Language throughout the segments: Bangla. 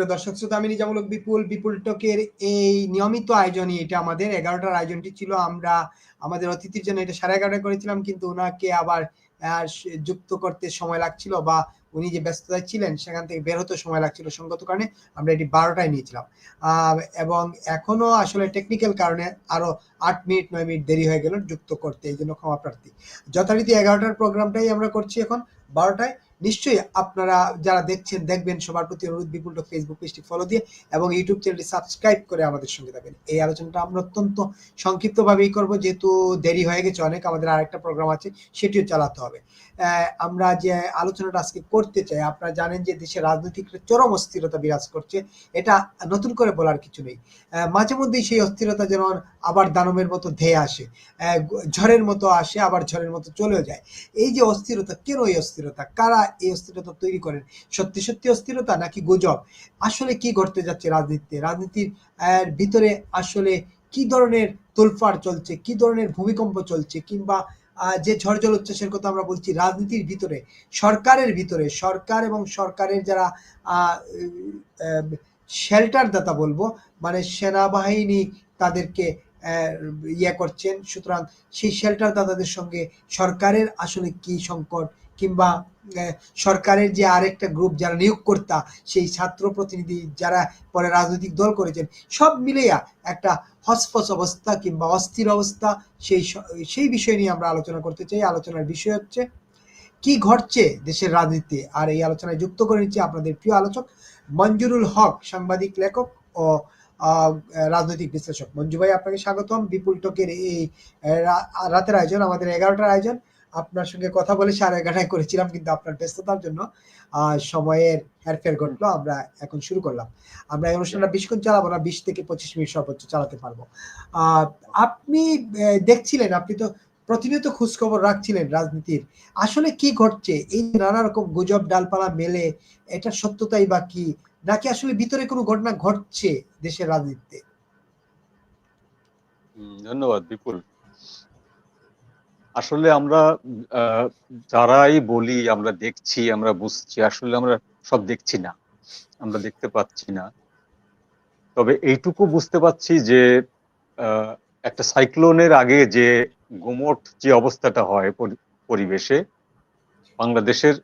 সুপ্রিয় দর্শক শ্রোতা, আমি নিজামূলক বিপুল বিপুল টকের এই নিয়মিত আয়োজনই এটা আমাদের এগারোটার আয়োজনটি ছিল। আমরা আমাদের অতিথির জন্য এটা সাড়ে এগারোটা করেছিলাম, কিন্তু ওনাকে আবার যুক্ত করতে সময় লাগছিল বা উনি যে ব্যস্ততায় ছিলেন সেখান থেকে বের হতে সময় লাগছিল সঙ্গত কারণে আমরা এটি বারোটায় নিয়েছিলাম। এবং এখনও আসলে টেকনিক্যাল কারণে আরও আট মিনিট, নয় মিনিট দেরি হয়ে গেল যুক্ত করতে, এই জন্য ক্ষমা প্রার্থী। যথারীতি এগারোটার প্রোগ্রামটাই আমরা করছি এখন। বারোটায় নিশ্চয়ই আপনারা যারা দেখছেন, দেখবেন সবার প্রতি অনুরোধ বিপুল ফেসবুক পেজটি ফলো দিয়ে এবং ইউটিউব চ্যানেলটি সাবস্ক্রাইব করে আমাদের সঙ্গে থাকবেন। এই আলোচনাটা আমরা অত্যন্ত সংক্ষিপ্তভাবেই করব, যেহেতু দেরি হয়ে গেছে অনেক, আমাদের আরেকটা প্রোগ্রাম আছে, সেটিও চালাতে হবে। আমরা যে আলোচনাটা আজকে করতে চাই, আপনারা জানেন যে দেশের রাজনৈতিক চরম অস্থিরতা বিরাজ করছে, এটা নতুন করে বলার কিছু নেই। মাঝে মধ্যেই সেই অস্থিরতা যেমন আবার দানবের মতো ধেয়ে আসে ঝড়ের মতো আসে, আবার ঝড়ের মতো চলেও যায়। এই যে অস্থিরতা, কেন এই অস্থিরতা? কারা এই অস্থিরতা তৈরি করেন। সত্যি সত্যি অস্থিরতা নাকি গুজব? আসলে কি ঘটতে যাচ্ছে রাজনীতিতে? রাজনীতির ভিতরে আসলে কি ধরনের তোলফাড় চলছে? কি ধরনের ভূমিকম্প চলছে? কিংবা যে ঝড় জলোচ্ছ্বাসের কথা আমরা বলছি, রাজনীতির ভিতরে, সরকারের ভিতরে, সরকার এবং সরকারের যারা শেল্টার দাতা বলব মানে সেনাবাহিনী তাদেরকে ইয়ে করছেন। সুতরাং সেই শেল্টার দাতাদের সঙ্গে সরকারের আসলে কি সংকট কিংবা সরকারের যে আরেকটা গ্রুপ যারা নিয়োগকর্তা সেই ছাত্র প্রতিনিধি যারা পরে রাজনৈতিক দল করেছেন, সব মিলিয়া একটা হসফস অবস্থা কিংবা অস্থির অবস্থা, সেই সেই বিষয় নিয়ে আমরা আলোচনা করতে চাই। আলোচনার বিষয় হচ্ছে, কি ঘটছে দেশের রাজনীতিতে? আর এই আলোচনায় যুক্ত করে নিচ্ছে আপনাদের প্রিয় আলোচক মঞ্জুরুল হক, সাংবাদিক, লেখক ও রাজনৈতিক বিশ্লেষক। মঞ্জু ভাই, আপনাকে স্বাগতম। বিপুল টকের এই রাতের আয়োজন, আমাদের এগারোটার আয়োজন। আপনার সঙ্গে কথা বলে সাড়ে এগারোটায় করেছিলাম, কিন্তু আপনার ব্যস্ততার জন্য সময়ের হেরফের ঘটলো। আমরা এখন শুরু করলাম। আমরা এই অনুষ্ঠানটা বেশিক্ষণ চালাবো না, বিশ থেকে পঁচিশ মিনিট সর্বোচ্চ চালাতে পারব। আপনি দেখছিলেন, আপনি তো প্রতিনিয়ত খোঁজখবর রাখছিলেন রাজনীতির। আসলে কি ঘটছে? এই নানা রকম গুজব, ডালপালা মেলে এটা সত্যতাই বা কি? নাকি আসলে ভিতরে কোনো ঘটনা ঘটছে দেশের রাজনীতিতে? ধন্যবাদ, বিপুল। আসলে আমরা যারাই বলি, আমরা দেখছি, আমরা বুঝছি, আসলে আমরা সব দেখছি না, আমরা দেখতে পাচ্ছি না। তবে এইটুকু বুঝতে পাচ্ছি যে একটা সাইক্লোনের আগে যে গুমট যে অবস্থাটা হয় পরিবেশে, বাংলাদেশের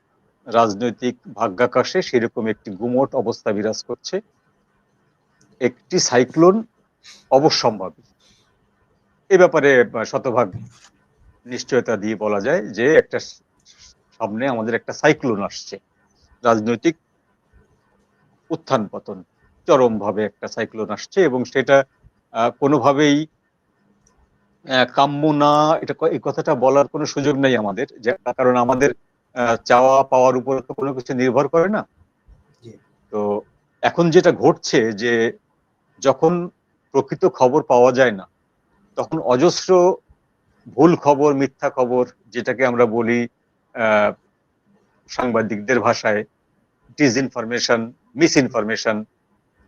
রাজনৈতিক ভাগ্যাকাশে সেরকম একটি গুমট অবস্থা বিরাজ করছে। একটি সাইক্লোন অবশ্যম্ভাবী। এ ব্যাপারে শতভাগ নিশ্চয়তা দিয়ে বলা যায় যে একটা সামনে আমাদের একটা সাইক্লোন আসছে। রাজনৈতিক উত্থান পতন চরম ভাবে একটা সাইক্লোন আসছে এবং সেটা কোনোভাবেই কাম্য না, এটা এই কথাটা বলার কোনো সুযোগ নেই আমাদের যে কারণ আমাদের চাওয়া পাওয়ার উপর তো কোনো কিছু নির্ভর করে না। তো এখন যেটা ঘটছে যে যখন প্রকৃত খবর পাওয়া যায় না তখন অজস্র ভুল খবর মিথ্যা খবর যেটাকে আমরা বলি সাংবাদিকদের ভাষায় ডিস ইনফরমেশন মিস ইনফরমেশন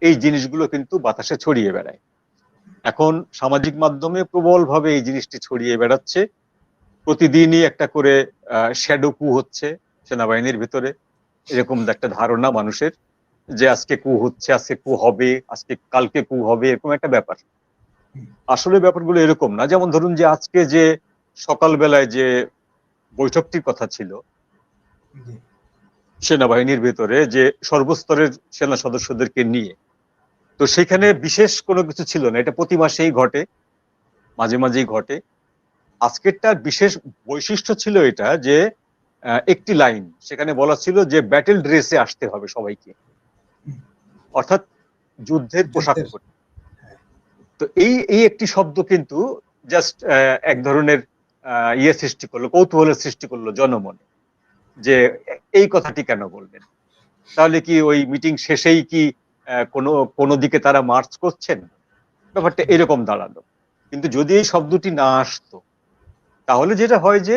এই জিনিসগুলো কিন্তু বাতাসে ছড়িয়ে বেড়ায়। এখন সামাজিক মাধ্যমে প্রবলভাবে এই জিনিসটি ছড়িয়ে বেড়াচ্ছে। প্রতিদিনই একটা করে শ্যাডো কু হচ্ছে সেনাবাহিনীর ভিতরে। এরকম একটা ধারণা মানুষের যে আজকে কু হচ্ছে আজকে কু হবে আজকে কালকে কু হবে এরকম একটা ব্যাপার। আসলে ব্যাপারগুলো এরকম না। যেমন ধরুন যে আজকে যে সকালবেলায় যে বৈঠকটির কথা ছিল সেনাবাহিনীর ভেতরে যে সর্বস্তরের সেনা সদস্যদেরকে নিয়ে তো সেখানে বিশেষ কোনো কিছু ছিল না। এটা প্রতি মাসেই ঘটে মাঝে মাঝেই ঘটে। আজকেরটার বিশেষ বৈশিষ্ট্য ছিল এটা যে একটি লাইন সেখানে বলা ছিল যে ব্যাটেল ড্রেসে আসতে হবে সবাইকে। অর্থাৎ যুদ্ধের পোশাক পরে। তো এই এই একটি শব্দ কিন্তু জাস্ট এক ধরনের ইয়ে সৃষ্টি করল কৌতূহলের সৃষ্টি করল জনমনে যে এই কথাটি কেন বলবেন তাহলে কি ওই মিটিং শেষেই কি কোনো কোনো দিকে তারা মার্চ করছেন? ব্যাপারটা এরকম দাঁড়াল। কিন্তু যদি এই শব্দটি না আসতো তাহলে যেটা হয় যে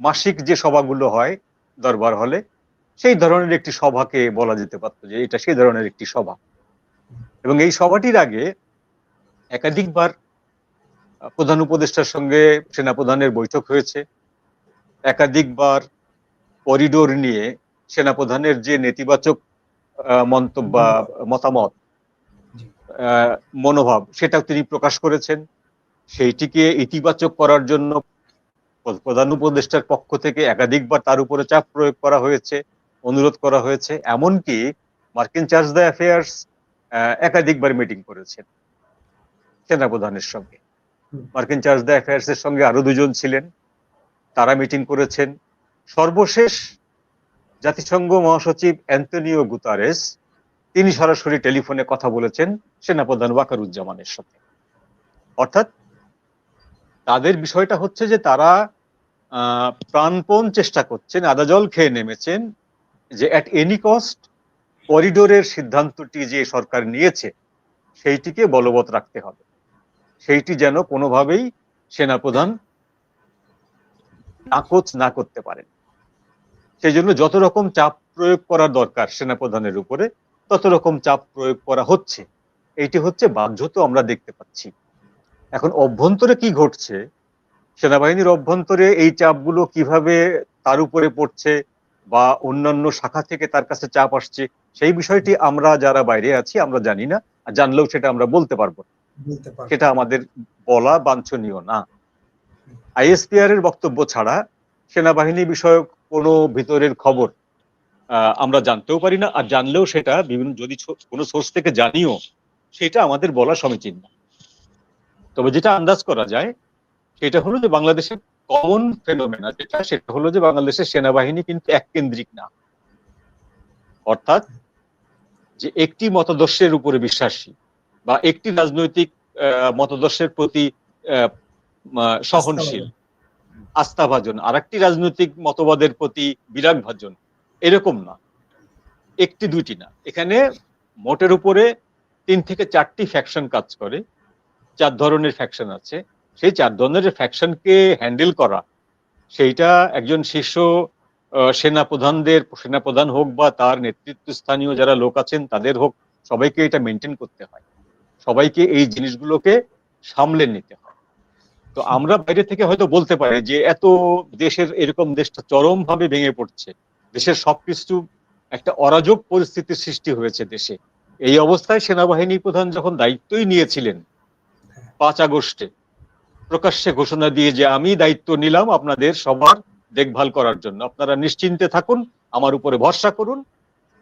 মাসিক যে সভাগুলো হয় দরবার হলে সেই ধরনের একটি সভাকে বলা যেতে পারতো যে এটা সেই ধরনের একটি সভা। এবং এই সভাটির আগে একাধিকবার প্রধান উপদেষ্টার সঙ্গে সেনাপ্রধানের বৈঠক হয়েছে। একাধিকবার করিডোর নিয়ে সেনাপ্রধানের যে নেতিবাচক মন্তব্য মতামত মনোভাব সেটাও তিনি প্রকাশ করেছেন। সেইটিকে ইতিবাচক করার জন্য প্রধান উপদেষ্টার পক্ষ থেকে একাধিকবার তার উপরে চাপ প্রয়োগ করা হয়েছে অনুরোধ করা হয়েছে এমনকি মার্কিন চার্জ দ্য অ্যাফেয়ার্স একাধিকবার মিটিং করেছেন সেনাপ্রধানের সঙ্গে। মার্কিন চার্জ দ্য অ্যাফেয়ার্স এর সঙ্গে আরও দুজন ছিলেন তারা মিটিং করেছেন। সর্বশেষ জাতিসংঘ মহাসচিব অ্যান্টনিও গুতারেস তিনি সরাসরি টেলিফোনে কথা বলেছেন সেনাপ্রধান ওয়াকারুজ্জামানের সাথে। অর্থাৎ তাদের বিষয়টা হচ্ছে যে তারা প্রাণপণ চেষ্টা করছেন, আদা জল খেয়ে নেমেছেন, যে অ্যাট এনি কস্ট করিডোরের সিদ্ধান্তটি যে সরকার নিয়েছে, সেইটিকে বলবৎ রাখতে হবে। সেইটি যেন কোনোভাবেই সেনাপ্রধান নাকচ না করতে পারেন। সেই জন্য যত রকম চাপ প্রয়োগ করার দরকার সেনাপ্রধানের উপরে, তত রকম চাপ প্রয়োগ করা হচ্ছে। এইটি হচ্ছে বাধ্যত আমরা দেখতে পাচ্ছি। এখন অভ্যন্তরে কি ঘটছে? সেনাবাহিনীর অভ্যন্তরে এই চাপগুলো কীভাবে তার উপরে পড়ছে বা অন্যান্য শাখা থেকে তার কাছে চাপ আসছে সেই বিষয়টি আমরা যারা বাইরে আছি আমরা জানি না আর জানলেও সেটা আমরা বলতে পারব সেটা আমাদের বলা বাঞ্ছনীয় না। আইএসপিআর এর বক্তব্য ছাড়া সেনাবাহিনী বিষয়ক কোনো ভিতরের খবর আহ, আমরা জানতেও পারি না আর জানলেও সেটা বিভিন্ন যদি কোনো সোর্স থেকে জানিও সেটা আমাদের বলা সমীচীন না। তবে যেটা আন্দাজ করা যায়, সেটা হলো যে বাংলাদেশের কমন ফেনোমেনা যেটা, সেটা হলো যে বাংলাদেশের সেনাবাহিনী কিন্তু এককেন্দ্রিক না। অর্থাৎ যে একটি মতাদর্শের উপরে বিশ্বাসী বা একটি রাজনৈতিক মতাদর্শের প্রতি সহনশীল, আস্থাভাজন আর একটি রাজনৈতিক মতবাদের প্রতি বিরাগ ভাজন এরকম না। একটি দুইটি না। এখানে মোটের উপরে তিন থেকে চারটি ফ্যাকশন কাজ করে। চার ধরনের ফ্যাকশন আছে। সেই চার ধরনের ফ্যাকশনকে হ্যান্ডেল করা, সেইটা একজন শীর্ষ সেনাপ্রধানদের, সেনাপ্রধান হোক বা তার নেতৃত্ব স্থানীয় যারা লোক আছেন তাদের হোক, সবাইকে এটা মেনটেন করতে হয়। সবাইকে এই জিনিসগুলোকে সামলে নিতে হয়। তো আমরা বাইরে থেকে হয়তো বলতে পারি যে এত দেশের এরকম দেশটা চরম ভাবে ভেঙে পড়ছে। দেশের সবকিছু একটা অরাজক পরিস্থিতির সৃষ্টি হয়েছে দেশে। এই অবস্থায় সেনাবাহিনী প্রধান যখন দায়িত্বই নিয়েছিলেন পাঁচ আগস্টে প্রকাশ্যে ঘোষণা দিয়ে যে আমি দায়িত্ব নিলাম আপনাদের সবার দেখভাল করার জন্য। আপনারা নিশ্চিন্তে থাকুন আমার উপরে ভরসা করুন।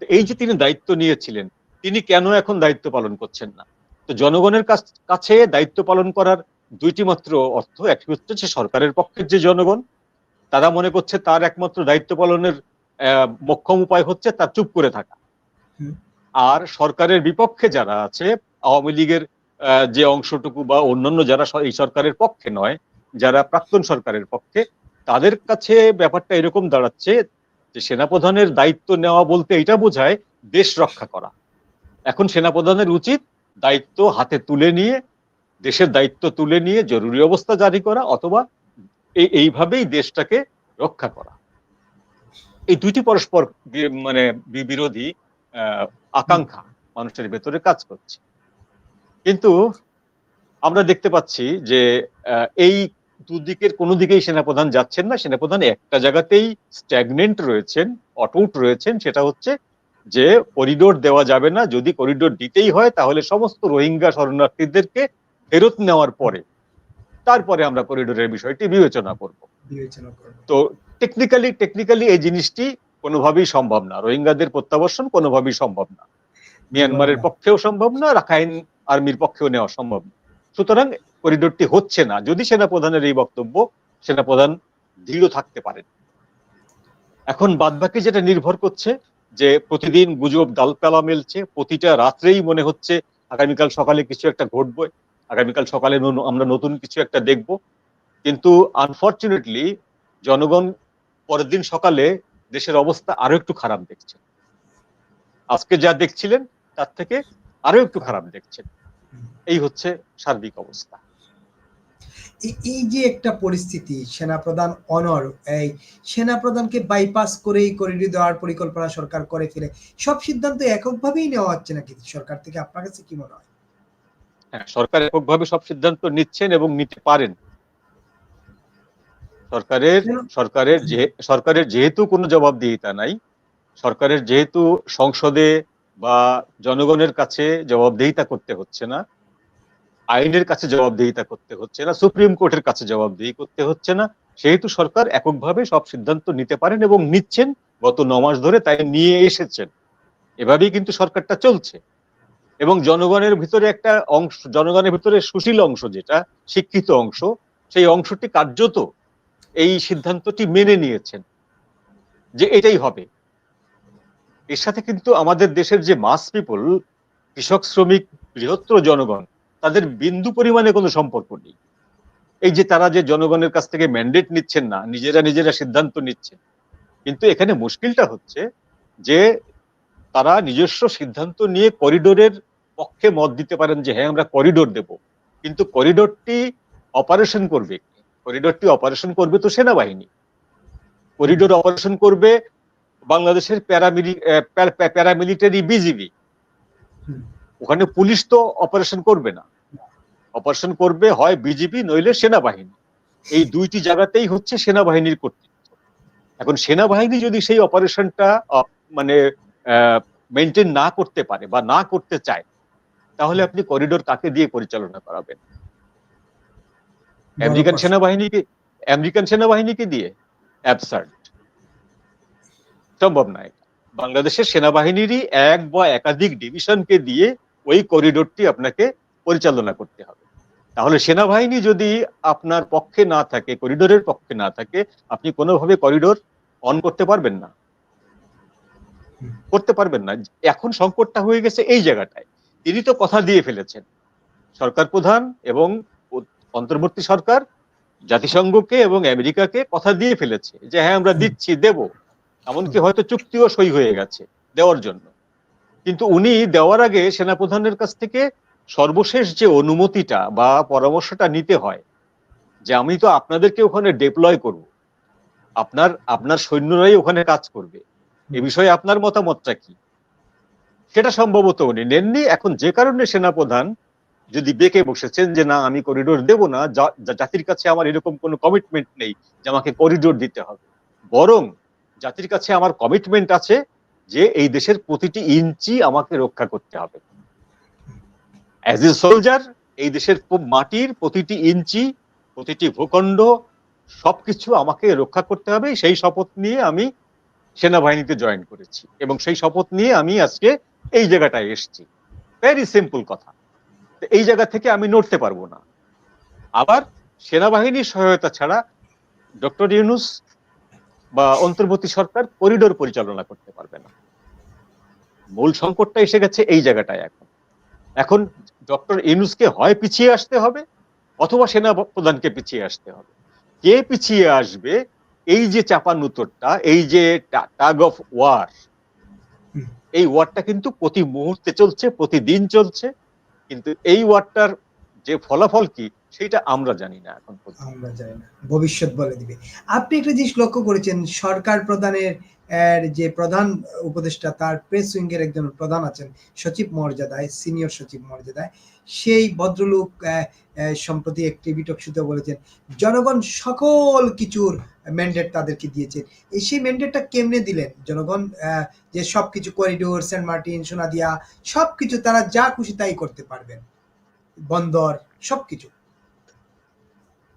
এই যে তিনি দায়িত্ব নিয়েছিলেন তিনি কেন এখন দায়িত্ব পালন করছেন না? তো জনগণের কাছে দায়িত্ব পালন করার দুইটি মাত্র অর্থ একটি হচ্ছে যে সরকারের পক্ষের যে জনগণ তারা মনে করছে তার একমাত্র দায়িত্ব পালনের আহ, মোক্ষম উপায় হচ্ছে তার চুপ করে থাকা। আর সরকারের বিপক্ষে যারা আছে আওয়ামী লীগের যে অংশটুকু বা অন্যান্য যারা এই সরকারের পক্ষে নয়, যারা প্রাক্তন সরকারের পক্ষে, তাদের কাছে ব্যাপারটা এরকম দাঁড়াচ্ছে যে সেনাপ্রধানের দায়িত্ব নেওয়া বলতে এটা বোঝায় দেশ রক্ষা করা। এখন সেনাপ্রধানের উচিত দায়িত্ব হাতে তুলে নিয়ে, দেশের দায়িত্ব তুলে নিয়ে জরুরি অবস্থা জারি করা অথবা এই এইভাবেই দেশটাকে রক্ষা করা। এই দুইটি পরস্পর মানে বিরোধী আকাঙ্ক্ষা মানুষের ভেতরে কাজ করছে। কিন্তু আমরা দেখতে পাচ্ছি যে এই দুদিকের কোনো দিকেই সেনাপ্রধান যাচ্ছেন না। সেনাপ্রধান একটা জায়গাতেই স্ট্যাগনেন্ট রয়েছেন অটুট রয়েছেন। সেটা হচ্ছে যে করিডোর দেওয়া যাবে না। যদি করিডোর দিতেই হয় তাহলে সমস্ত রোহিঙ্গা শরণার্থীদেরকে ফেরত নেওয়ার পরে তারপরে আমরা করিডোরের বিষয়টি বিবেচনা করব। তো টেকনিক্যালি টেকনিক্যালি এই জিনিসটি কোনোভাবেই সম্ভব না। রোহিঙ্গাদের প্রত্যাবর্ষণ কোনোভাবেই সম্ভব না। মিয়ানমারের পক্ষেও সম্ভব না। রাখাইন আর্মির পক্ষেও নেওয়া সম্ভব। সুতরাং করিডোরটি হচ্ছে না। যদি সেনাপ্রধানের এই বক্তব্য, সেনাপ্রধান দৃঢ় থাকতে পারেন। এখন বাদবাকি যেটা নির্ভর করছে, যে প্রতিদিন গুজব ডালপালা মেলছে, প্রতিটা রাত্রেই মনে হচ্ছে আগামীকাল সকালে কিছু একটা ঘটবে, আগামীকাল সকালে আমরা নতুন কিছু একটা দেখব। কিন্তু আনফর্চুনেটলি জনগণ পরের দিন সকালে দেশের অবস্থা আরও একটু খারাপ দেখছে। আজকে যা দেখছিলেন, তার থেকে আরও একটু খারাপ দেখছেন। এই হচ্ছে সার্বিক অবস্থা। এই- যে একটা পরিস্থিতি সেনাপ্রধান অনর এই সেনাপ্রধানকে বাইপাস করেই করিডোর দেওয়ার পরিকল্পনা সরকার করে ফেলে সব সিদ্ধান্ত এককভাবেই নেওয়া হচ্ছে নাকি সরকার থেকে? আপনার কাছে কি মনে হয়? হ্যাঁ সরকার এককভাবে সব সিদ্ধান্ত নিচ্ছেন এবং নিতে পারেন। সরকারের সরকারের যে সরকারের যেহেতু কোনো জবাবদিহিতা নাই সরকারের যেহেতু সংসদে বা জনগণের কাছে জবাবদিহিতা করতে হচ্ছে না, আইনের কাছে জবাবদিহিতা করতে হচ্ছে না, সুপ্রিম কোর্টের কাছে জবাবদিহি করতে হচ্ছে না, সেহেতু সরকার এককভাবে সব সিদ্ধান্ত নিতে পারেন এবং নিচ্ছেন, গত ন মাস ধরে তাই নিয়ে এসেছেন। এভাবেই কিন্তু সরকারটা চলছে। এবং জনগণের ভিতরে একটা অংশ, জনগণের ভিতরে সুশীল অংশ যেটা, শিক্ষিত অংশ, সেই অংশটি কার্যত এই সিদ্ধান্তটি মেনে নিয়েছেন যে এটাই হবে। এর সাথে কিন্তু আমাদের দেশের যে মাস পিপল কৃষক, শ্রমিক, বৃহত্তর জনগণ, তাদের বিন্দু পরিমাণে কোনো সম্পর্ক নেই। এই যে তারা যে জনগণের কাছ থেকে ম্যান্ডেট নিচ্ছেন না, নিজেরা নিজেরা সিদ্ধান্ত নিচ্ছেন, কিন্তু এখানে মুশকিলটা হচ্ছে যে তারা নিজস্ব সিদ্ধান্ত নিয়ে করিডোরের পক্ষে মত দিতে পারেন যে হ্যাঁ আমরা করিডোর দেব। কিন্তু করিডোরটি অপারেশন করবে করিডোরটি অপারেশন করবে তো সেনাবাহিনী। করিডোর অপারেশন করবে বাংলাদেশের প্যারামিলিটারি বিজিবি ওখানে পুলিশ তো অপারেশন করবে না। অপারেশন করবে হয় বিজিবি নইলে সেনাবাহিনী। এই দুইটি জায়গাতেই হচ্ছে সেনাবাহিনীর কর্তৃত্ব। এখন সেনাবাহিনী যদি সেই অপারেশনটা মানে মেনটেন না করতে পারে বা না করতে চায় তাহলে আপনি করিডোর কাকে দিয়ে পরিচালনা করাবেন? আমেরিকান সেনাবাহিনীকে আমেরিকান সেনাবাহিনীকে দিয়ে? অ্যাবসার্ড। সম্ভব নয় বাংলাদেশের সেনাবাহিনীরই এক বা একাধিক ডিভিশনকে দিয়ে ওই করিডোরটি আপনাকে পরিচালনা করতে হবে। তাহলে সেনাবাহিনী যদি আপনার পক্ষে না থাকে, করিডোরের পক্ষে না থাকে, আপনি কোনোভাবে করিডোর অন করতে পারবেন না। করতে পারবেন না। এখন সংকটটা হয়ে গেছে এই জায়গাটায়। তিনি তো কথা দিয়ে ফেলেছেন। সরকার প্রধান এবং অন্তর্বর্তী সরকার জাতিসংঘকে এবং আমেরিকাকে কথা দিয়ে ফেলেছে যে হ্যাঁ আমরা দিচ্ছি, দেব। এমনকি হয়তো চুক্তিও সই হয়ে গেছে দেওয়ার জন্য। কিন্তু উনি দেওয়ার আগে সেনাপ্রধানের কাছ থেকে সর্বশেষ যে অনুমতিটা বা পরামর্শটা নিতে হয়, যে আমি তো আপনাদেরকে ওখানে ডেপ্লয় করব, আপনার আপনার সৈন্যরাই ওখানে কাজ করবে, এ বিষয়ে আপনার মতামতটা কি? সেটা সম্ভবত উনি নেননি। এখন যে কারণে সেনাপ্রধান যদি বেঁকে বসেছেন যে না, আমি করিডোর দেব না জাতির কাছে আমার এরকম কোনো কমিটমেন্ট নেই যে আমাকে করিডোর দিতে হবে। বরং জাতির কাছে আমার কমিটমেন্ট আছে যে এই দেশের প্রতিটি ইঞ্চি আমাকে রক্ষা করতে হবে। অ্যাজ এ সোলজার এই দেশের মাটির প্রতিটি ইঞ্চি, প্রতিটি ভূখণ্ড, সবকিছু আমাকে রক্ষা করতে হবে। সেই শপথ নিয়ে আমি সেনাবাহিনীতে জয়েন করেছি এবং সেই শপথ নিয়ে আমি আজকে এই জায়গাটায় এসেছি। ভেরি সিম্পল কথা। এই জায়গা থেকে আমি নড়তে পারব না। আবার সেনাবাহিনীর সহায়তা ছাড়া ডক্টর ইউনুস বা অন্তর্বর্তী সরকার করিডোর পরিচালনা করতে পারবে না। মূল সংকটটা এসে গেছে এই জায়গাটায় এখন। এখন ডক্টর ইউনুসকে হয় পিছিয়ে আসতে হবে অথবা সেনা প্রধানকে পিছিয়ে আসতে হবে। কে পিছিয়ে আসবে? এই যে চাপানুতরটা এই যে টাগ অফ ওয়ার এই ওয়ারটা কিন্তু প্রতি মুহূর্তে চলছে প্রতিদিন চলছে। কিন্তু এই ওয়ারটার যে ফলাফল কি, সেটা আমরা জানি না এখন আমরা জানি না, ভবিষ্যৎ বলে দিবে। আপনি একটা জিনিস লক্ষ্য করেছেন, সরকার প্রধানের যে প্রধান উপদেষ্টা, তার প্রেস উইং এর একজন প্রধান আছেন, সচিব মর্যাদায় সিনিয়র সচিব মর্যাদায় সেই ভদ্রলোক সম্প্রতি একটি বিটক শুতে বলেছেন, জনগণ সকল কিছুর ম্যান্ডেট তাদেরকে দিয়েছে। এই সেই ম্যান্ডেটটা কেমনে দিলেন? জনগণ যে সবকিছু করিডোর সেন্ট মার্টিন সোনাদিয়া, সবকিছু তারা যা খুশি তাই করতে পারবেন। বন্দর সবকিছু।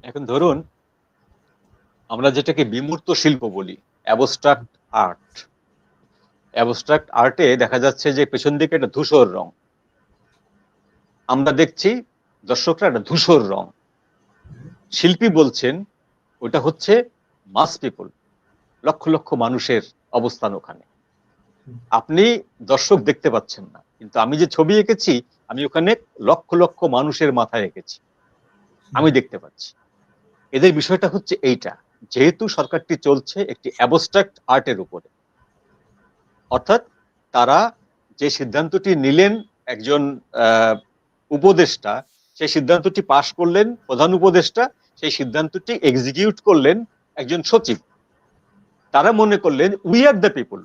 এখন ধরুন আমরা যেটাকে বিমূর্ত শিল্প বলি অ্যাবস্ট্রাক্ট আর্ট অ্যাবস্ট্রাক্ট আর্টে দেখা যাচ্ছে যে পেছন দিকে একটা ধূসর রং। আমরা দেখছি দর্শকরা একটা ধূসর রং। শিল্পী বলছেন ওটা হচ্ছে মাস পিপল লক্ষ লক্ষ মানুষের অবস্থান ওখানে। আপনি দর্শক দেখতে পাচ্ছেন না কিন্তু আমি যে ছবি এঁকেছি আমি ওখানে লক্ষ লক্ষ মানুষের মাথায় রেখেছি। আমি দেখতে পাচ্ছি। এদের বিষয়টা হচ্ছে এইটা যেহেতু সরকারটি চলছে একটি অ্যাবস্ট্রাক্ট আর্টের উপরে। অর্থাৎ তারা যে সিদ্ধান্তটি নিলেন একজন উপদেষ্টা সেই সিদ্ধান্তটি পাশ করলেন প্রধান উপদেষ্টা সেই সিদ্ধান্তটি এক্সিকিউট করলেন একজন সচিব। তারা মনে করলেন উই আর দ্য পিপুল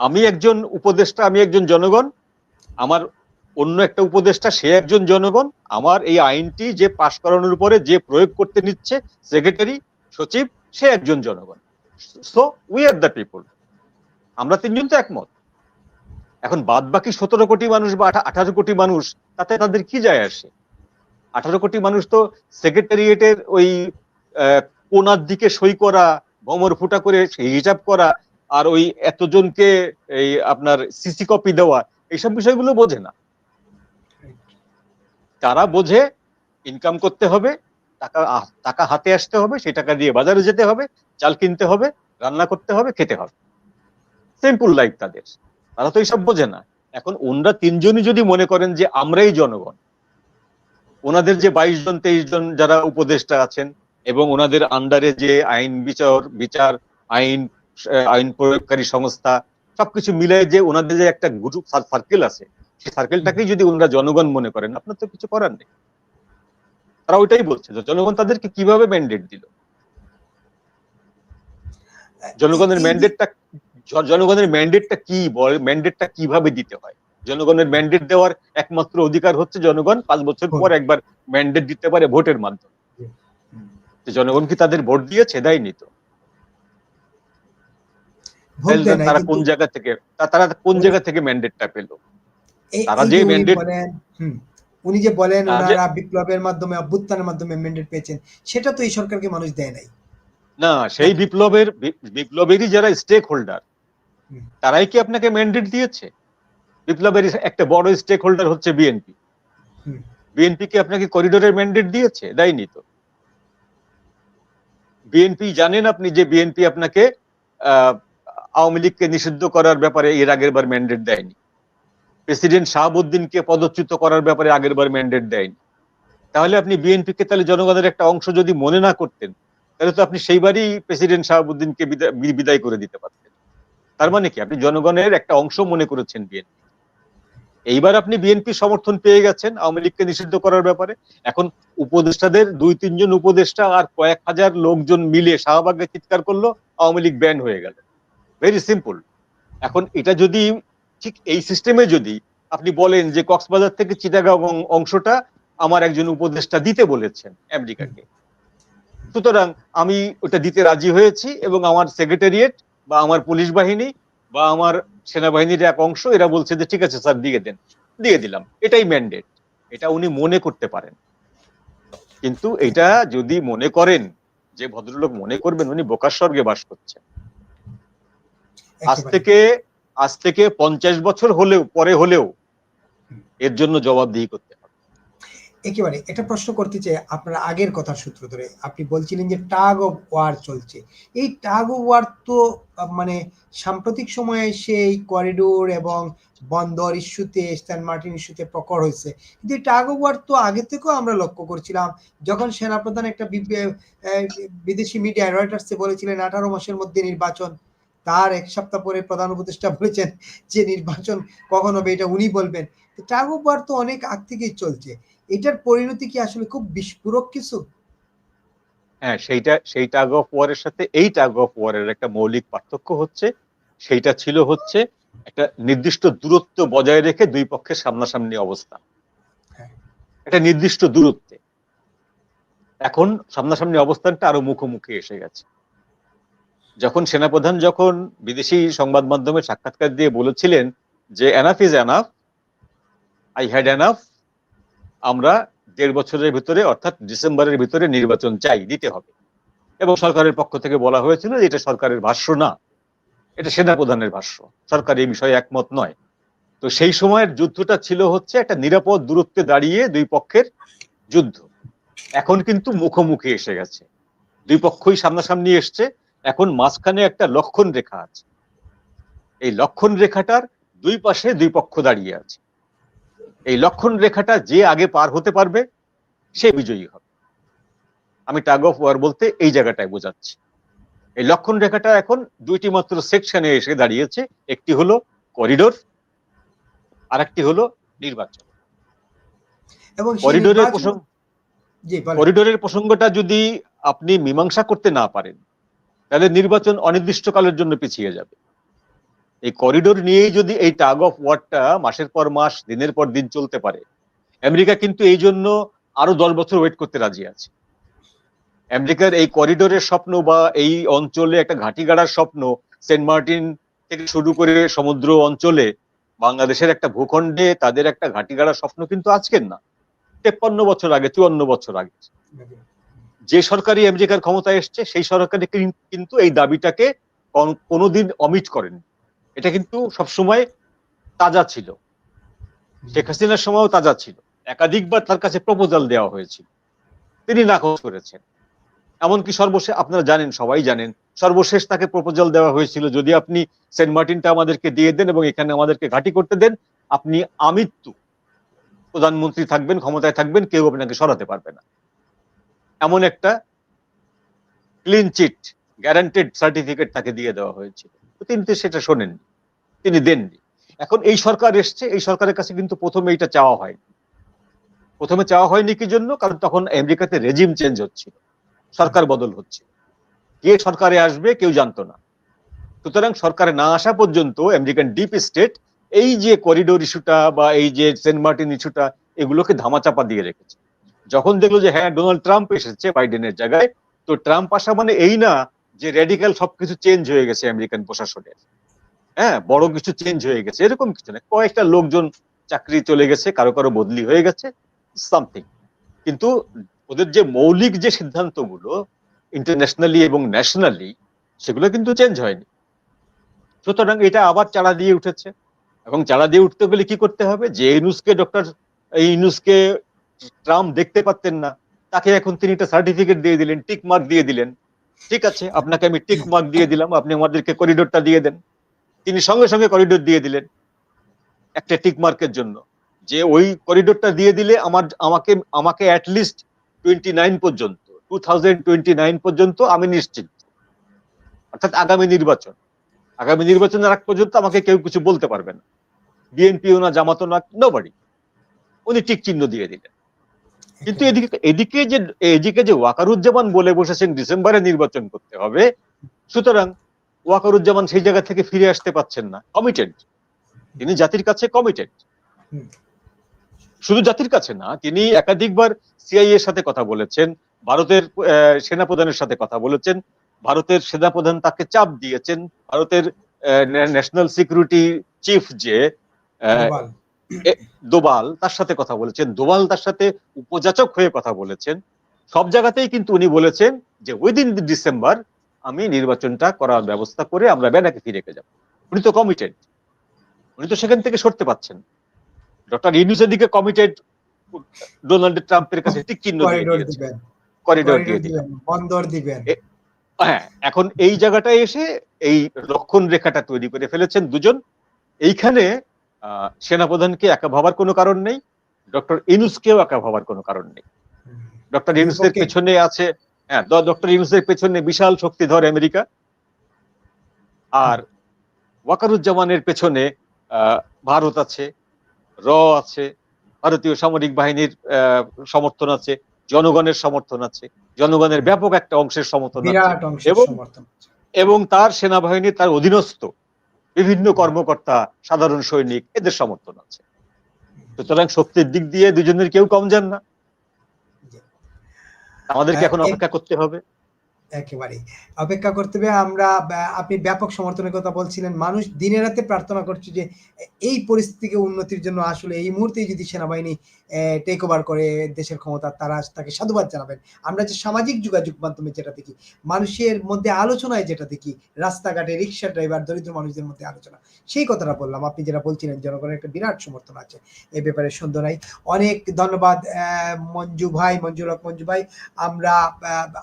আমি একজন উপদেষ্টা আমি একজন জনগণ আমার অন্য একটা উপদেষ্টা, সে একজন জনগণ। আমার এই আইনটি যে পাশ করানোর উপরে যে প্রয়োগ করতে নিচ্ছে সেক্রেটারি সচিব, সে একজন জনগণ। So we are the people আমরা তিনজন তো একমত। এখন বাদ বাকি সতেরো কোটি মানুষ বা আঠারো কোটি মানুষ, তাতে তাদের কি যায় আসে? আঠারো কোটি মানুষ তো সেক্রেটারিয়েটের ওই কোনার দিকে সই করা, ভমর ফুটা করে সেই হিসাব করা, আর ওই এতজনকে এই আপনার সিসি কপি দেওয়া এইসব বিষয়গুলো বোঝে না। তারা বোঝে ইনকাম করতে হবে, টাকা টাকা হাতে আসতে হবে, সেই টাকা দিয়ে বাজারে যেতে হবে, চাল কিনতে হবে, রান্না করতে হবে, খেতে হবে। সিম্পল লাইফ তাদের। তারা তো এইসব বোঝে না। এখন ওনরা তিনজনই যদি মনে করেন যে আমরাই জনগণ, ওনাদের যে বাইশ জন, তেইশ জন যারা উপদেষ্টা আছেন এবং ওনাদের আন্ডারে যে আইন বিচার বিচার আইন আইন প্রয়োগকারী সংস্থা সবকিছু মিলে যে ওনাদের যে একটা গ্রুপ সার্কেল আছে সেই সার্কেলটাকেই যদি ওনারা জনগণ মনে করেন আপনার তো কিছু করার নেই। তারা ওইটাই বলছে যে জনগণ তাদেরকে কীভাবে ম্যান্ডেট দিল? জনগণের ম্যান্ডেটটা জনগণের ম্যান্ডেটটা কি বলে ম্যান্ডেটটা কীভাবে দিতে হয়? জনগণের ম্যান্ডেট দেওয়ার একমাত্র অধিকার হচ্ছে জনগণ পাঁচ বছর পর একবার ম্যান্ডেট দিতে পারে ভোটের মাধ্যমে। জনগণ কি তাদের ভোট দিয়েছে? দেয়নি তো। তারা কোন জায়গা থেকে তারা কোন জায়গা থেকে ম্যান্ডেটটা পেল? তারা যে যে উনি যে বলেন ওনারা বিপ্লবের মাধ্যমে অভ্যুত্থানের মাধ্যমে ম্যান্ডেট পেয়েছেন সেটা তো এই সরকারকে মানুষ দেয় নাই। না সেই বিপ্লবের বিপ্লবেরই যারা স্টেক হোল্ডার তারাই কি আপনাকে ম্যান্ডেট দিয়েছে? বিপ্লবের একটা বড় স্টেক হোল্ডার হচ্ছে বিএনপি। বিএনপি কি আপনাকে করিডোরের ম্যান্ডেট দিয়েছে? দেয়নি তো। বিএনপি জানেন আপনি যে বিএনপি আপনাকে আহ, আওয়ামী লীগকে নিষিদ্ধ করার ব্যাপারে এর আগের বার ম্যান্ডেট দেয়নি। প্রেসিডেন্ট শাহাবুদ্দিনকে পদচ্যুত করার ব্যাপারে আগের বার ম্যান্ডেট দেয়নি। তাহলে আপনি বিএনপিকে, তাহলে জনগণের একটা অংশ যদি মনে না করতেন, তাহলে তো আপনি সেইবারই প্রেসিডেন্ট শাহাবুদ্দিনকে বিদায়- করে দিতে পারতেন। তার মানে কি? আপনি জনগণের একটা অংশ মনে করেছেন বিএনপি। এইবার আপনি বিএনপি সমর্থন পেয়ে গেছেন আওয়ামী লীগকে নিষিদ্ধ করার ব্যাপারে। এখন উপদেষ্টাদের দুই, তিনজন উপদেষ্টা আর কয়েক হাজার লোকজন মিলে শাহবাগে চিৎকার করল, আওয়ামী লীগ ব্যান হয়ে গেল। ভেরি সিম্পল এখন এটা যদি ঠিক এই সিস্টেমে যদি আপনি বলেন যে কক্সবাজার থেকে চিটাগাং অংশটা আমার একজন উপদেষ্টা দিতে বলেছেন আমেরিকাকে সুতরাং আমি ওটা দিতে রাজি হয়েছি এবং আমার সেক্রেটারিয়েট বা আমার পুলিশ বাহিনী বা আমার সেনাবাহিনীর এক অংশ এরা বলছে যে, ঠিক আছে স্যার, দিয়ে দেন। দিয়ে দিলাম। এটাই ম্যান্ডেট এটা উনি মনে করতে পারেন। কিন্তু এটা যদি মনে করেন, যে ভদ্রলোক মনে করবেন উনি বোকার স্বর্গে বাস করছেন। আজ থেকে আজ থেকে পঞ্চাশ বছর হলেও পরে হলেও এর জন্য জবাবদিহি করতে হবে। একেবারে এটা প্রশ্ন করতে চাই আপনার আগের কথার সূত্র ধরে। আপনি বলছিলেন যে টাগ অফ ওয়ার চলছে। এই টাগ অফ ওয়ার তো মানে সাম্প্রতিক সময়ে সেই করিডোর এবং বন্দর ইস্যুতে সেন্ট মার্টিন ইস্যুতে প্রকট হয়েছে। কিন্তু এই টাগ অফ ওয়ার তো আগে থেকেও আমরা লক্ষ্য করছিলাম যখন সেনাপ্রধান একটা বিদেশি মিডিয়া রয়টার্সে বলেছিলেন আঠারো মাসের মধ্যে নির্বাচন। তার এক সপ্তাহ পরে প্রধান উপদেষ্টা বলেছেন যে নির্বাচন কখন হবে এটা উনি বলবেন। ওয়ার তো অনেক আগ থেকেই চলছে। এটার পরিণতি কি আসলে খুব বিস্ফোরক কিছু? হ্যাঁ সেইটা সেই টাগ অফ ওয়ারের সাথে এই টাগ অফ ওয়ারের একটা মৌলিক পার্থক্য হচ্ছে। সেইটা ছিল হচ্ছে একটা নির্দিষ্ট দূরত্ব বজায় রেখে দুই পক্ষের সামনাসামনি অবস্থান হ্যাঁ। একটা নির্দিষ্ট দূরত্বে। এখন সামনাসামনি অবস্থানটা আরও মুখোমুখি এসে গেছে। যখন সেনাপ্রধান যখন বিদেশি সংবাদ মাধ্যমে সাক্ষাৎকার দিয়ে বলেছিলেন যে enough is enough I had enough আমরা দেড় বছরের ভিতরে অর্থাৎ ডিসেম্বরের ভিতরে নির্বাচন চাই, দিতে হবে। এবং সরকারের পক্ষ থেকে বলা হয়েছিল যে এটা সরকারের ভাষ্য না, এটা সেনাপ্রধানের ভাষ্য। সরকার এই বিষয়ে একমত নয়। তো সেই সময়ের যুদ্ধটা ছিল হচ্ছে একটা নিরাপদ দূরত্বে দাঁড়িয়ে দুই পক্ষের যুদ্ধ। এখন কিন্তু মুখোমুখি এসে গেছে। দুই পক্ষই সামনাসামনি এসছে। এখন মাঝখানে একটা লক্ষণ রেখা আছে। এই লক্ষণ রেখাটার দুই পাশে দুই পক্ষ দাঁড়িয়ে আছে। এই লক্ষণ রেখাটা যে আগে পার হতে পারবে সে বিজয়ী হবে। আমি টাগ অফ ওয়ার বলতে এই জায়গাটায় বোঝাচ্ছি। এই লক্ষণ রেখাটা এখন দুইটি মাত্র সেকশনে এসে দাঁড়িয়েছে। একটি হলো করিডোর আর একটি হলো নির্বাচন। এবং করিডোরের প্রসঙ্গ করিডোরের প্রসঙ্গটা যদি আপনি মীমাংসা করতে না পারেন তাহলে নির্বাচন অনির্দিষ্টকালের জন্য পিছিয়ে যাবে। এই করিডোর নিয়েই যদি এই টাগ অফ ওয়ারটা মাসের পর মাস, দিনের পর দিন চলতে পারে, আমেরিকা কিন্তু এই জন্য আরও দশ বছর ওয়েট করতে রাজি আছে। আমেরিকার এই করিডোরের স্বপ্ন বা এই অঞ্চলে একটা ঘাঁটি গাড়ার স্বপ্ন, সেন্ট মার্টিন থেকে শুরু করে সমুদ্র অঞ্চলে বাংলাদেশের একটা ভূখণ্ডে তাদের একটা ঘাঁটি গাড়ার স্বপ্ন কিন্তু আজকের না, তেপ্পান্ন বছর আগে, চুয়ান্ন বছর আগে। যে সরকারি আমেরিকার ক্ষমতায় এসছে, সেই সরকারি কিন্তু এই দাবিটাকে কোনোদিন অমিট করেন। এটা কিন্তু সবসময় তাজা ছিল। শেখ হাসিনার সময়ও তাজা ছিল। একাধিকবার তার কাছে প্রপোজাল দেওয়া হয়েছিল। তিনি নাকচ করেছেন। এমনকি সর্বশেষ, আপনারা জানেন, সবাই জানেন, সর্বশেষ তাকে প্রপোজাল দেওয়া হয়েছিল, যদি আপনি সেন্ট মার্টিনটা আমাদেরকে দিয়ে দেন এবং এখানে আমাদেরকে ঘাঁটি করতে দেন, আপনি আমৃত্যু। প্রধানমন্ত্রী থাকবেন, ক্ষমতায় থাকবেন, কেউ আপনাকে সরাতে পারবে না। এমন একটা ক্লিন চিট গ্যারান্টেড সার্টিফিকেট তাকে দিয়ে দেওয়া হয়েছিল তিনি তো সেটা শোনেননি, তিনি দেননি। এখন এই সরকার এসছে, এই সরকারের কাছে কিন্তু প্রথমে এটা চাওয়া হয়নি। প্রথমে চাওয়া হয়নি কি জন্য? কারণ তখন আমেরিকাতে রেজিম চেঞ্জ হচ্ছিল সরকার বদল হচ্ছে। কে সরকারে আসবে কেউ জানতো না। সুতরাং সরকারে না আসা পর্যন্ত আমেরিকান ডিপ স্টেট এই যে করিডোর ইস্যুটা বা এই যে সেন্ট মার্টিন ইস্যুটা এগুলোকে ধামাচাপা দিয়ে রেখেছে। যখন দেখল যে হ্যাঁ ডোনাল্ড ট্রাম্প এসেছে বাইডেনের জায়গায়, তো ট্রাম্প আসা মানে এই না যে রেডিক্যাল সবকিছু চেঞ্জ হয়ে গেছে আমেরিকান প্রশাসনের। হ্যাঁ বড় কিছু চেঞ্জ হয়ে গেছে, এরকম কিছু না। কয়েকটা লোকজন চাকরি চলে গেছে, কারও কারও বদলি হয়ে গেছে সামথিং কিন্তু ওদের যে মৌলিক যে সিদ্ধান্তগুলো ইন্টারন্যাশনালি এবং ন্যাশনালি সেগুলো কিন্তু চেঞ্জ হয়নি। সুতরাং এটা আবার চালা দিয়ে উঠেছে। এবং চালা দিয়ে উঠতে গেলে কি করতে হবে? যে ইনুসকে ডক্টর ইনুসকে ট্রাম্প দেখতে পারতেন না। তাকে এখন তিনি একটা সার্টিফিকেট দিয়ে দিলেন টিক মার্ক দিয়ে দিলেন। ঠিক আছে, আপনাকে আমি টিক মার্ক দিয়ে দিলাম, আপনি আমাদেরকে করিডোরটা দিয়ে দেন। তিনি সঙ্গে সঙ্গে করিডোর দিয়ে দিলেন একটা টিক মার্কের জন্য। যে ওই করিডোরটা দিয়ে দিলে আমার, আমাকে আমাকে অ্যাটলিস্ট টোয়েন্টি নাইন পর্যন্ত টু থাউজেন্ড টোয়েন্টি নাইন পর্যন্ত আমি নিশ্চিত। অর্থাৎ আগামী নির্বাচন। আগামী নির্বাচনের আগ পর্যন্ত আমাকে কেউ কিছু বলতে পারবে না। বিএনপিও না জামাতও না নোবাড়ি উনি টিক চিহ্ন দিয়ে দিলেন। কিন্তু এদিকে এদিকে যে এদিকে যে ওয়াকারুজ্জামান বলে বসেছেন ডিসেম্বরে নির্বাচন করতে হবে সুতরাং ওয়াকারুজ্জামান সেই জায়গা থেকে ফিরে আসতে পাচ্ছেন না। কমিটেড তিনি জাতির কাছে কমিটেড শুধু জাতির কাছে না তিনি একাধিকবার সিআইএ এর সাথে কথা বলেছেন ভারতের সেনাপ্রধানের সাথে কথা বলেছেন ভারতের সেনাপ্রধান তাকে চাপ দিয়েছেন ভারতের ন্যাশনাল সিকিউরিটি চিফ যে। দোবাল তার সাথে কথা বলেছেন দোবাল তার সাথে উপযাচক হয়ে কথা বলেছেন। সব জায়গাতেই কিন্তু উনি বলেছেন যে উইদিন ডিসেম্বর আমি নির্বাচনটা করার ব্যবস্থা করে আমরা বেনাকে ফিরে যাব। উনি তো কমিটেড উনি তো সেখান থেকে সরতে পাচ্ছেন ডক্টর ইউনুসের দিকে কমিটেড ডোনাল্ড ট্রাম্পের কাছে টিক চিহ্ন করিডোর দিয়ে দিবেন বন্দর দিবেন। হ্যাঁ এখন এই জায়গাটায় এসে এই লক্ষণ রেখাটা তৈরি করে ফেলেছেন দুজন। এইখানে সেনাপ্রধানকে একা ভাবার কোনো কারণ নেই ডক্টর ইনুসকেও একা ভাবার কোনো কারণ নেই। ডক্টর ইউনুসের পেছনে আছে হ্যাঁ ডক্টর ইউনুসের পেছনে বিশাল শক্তিধর আমেরিকা। আর ওয়াকারুজ্জামানের পেছনে আহ, ভারত আছে র আছে ভারতীয় সামরিক বাহিনীর আহ, সমর্থন আছে জনগণের সমর্থন আছে জনগণের ব্যাপক একটা অংশের সমর্থন আছে। এবং- সমর্থন এবং তার সেনাবাহিনী তার অধীনস্থ। বিভিন্ন কর্মকর্তা সাধারণ সৈনিক এদের সমর্থন আছে। সুতরাং শক্তির দিক দিয়ে দুজনের কেউ কম যান না। আমাদেরকে এখন হ্যাঁ, অপেক্ষা করতে হবে। একেবারেই। অপেক্ষা করতে হবে, আমরা আপনি ব্যাপক সমর্থনের কথা বলছিলেন। মানুষ দিনে রাতে প্রার্থনা করছে যে, এই পরিস্থিতিকে উন্নতির জন্য আসলে এই মুহূর্তেই যদি সেনাবাহিনী টেক ওভার করে দেশের ক্ষমতা, তারা তাকে সাধুবাদ জানাবেন। আমরা যে সামাজিক যোগাযোগ মাধ্যমে যেটা দেখি, মানুষের মধ্যে আলোচনায় যেটা দেখি, রাস্তাঘাটে রিক্সা ড্রাইভার দরিদ্র মানুষদের মধ্যে আলোচনা, সেই কথাটা বললাম। আপনি যেটা বলছিলেন, জনগণের একটা বিরাট সমর্থন আছে। এই ব্যাপারে সন্দেহ নাই। অনেক ধন্যবাদ মঞ্জু ভাই মঞ্জুর হক মঞ্জু ভাই। আমরা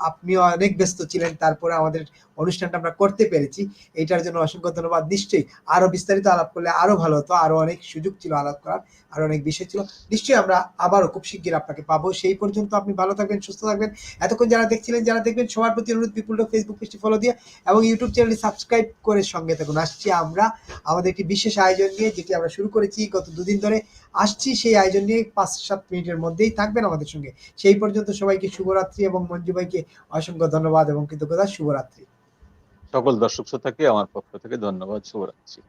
আপনিও অনেক ব্যস্ত ছিলেন তারপরে আমাদের অনুষ্ঠানটা আমরা করতে পেরেছি। এটার জন্য অসংখ্য ধন্যবাদ। নিশ্চয়ই আরও বিস্তারিত আলাপ করলে আরও ভালো হতো, আরও অনেক সুযোগ ছিল আলাপ করার, আরও অনেক বিষয় ছিল। নিশ্চয়ই আমরা আবারও খুব শিগগির আপনাকে পাবো। সেই পর্যন্ত আপনি ভালো থাকবেন, সুস্থ থাকবেন। এতক্ষণ যারা দেখছিলেন, যারা দেখবেন, সবার প্রতি অনুরোধ বিপুল ফেসবুক পেজটি ফলো দিয়ে এবং ইউটিউব চ্যানেলটি সাবস্ক্রাইব করে সঙ্গে থাকুন। আসছি আমরা আমাদের একটি বিশেষ আয়োজন নিয়ে, যেটি আমরা শুরু করেছি গত দুদিন ধরে। আসছি সেই আয়োজন নিয়ে পাঁচ সাত মিনিটের মধ্যেই থাকবেন আমাদের সঙ্গে। সেই পর্যন্ত সবাইকে শুভরাত্রি এবং মঞ্জু ভাইকে অসংখ্য ধন্যবাদ এবং কৃতজ্ঞতা। শুভরাত্রি। সকল দর্শক শ্রোতাকে আমার পক্ষ থেকে ধন্যবাদ শুভরাত্রি।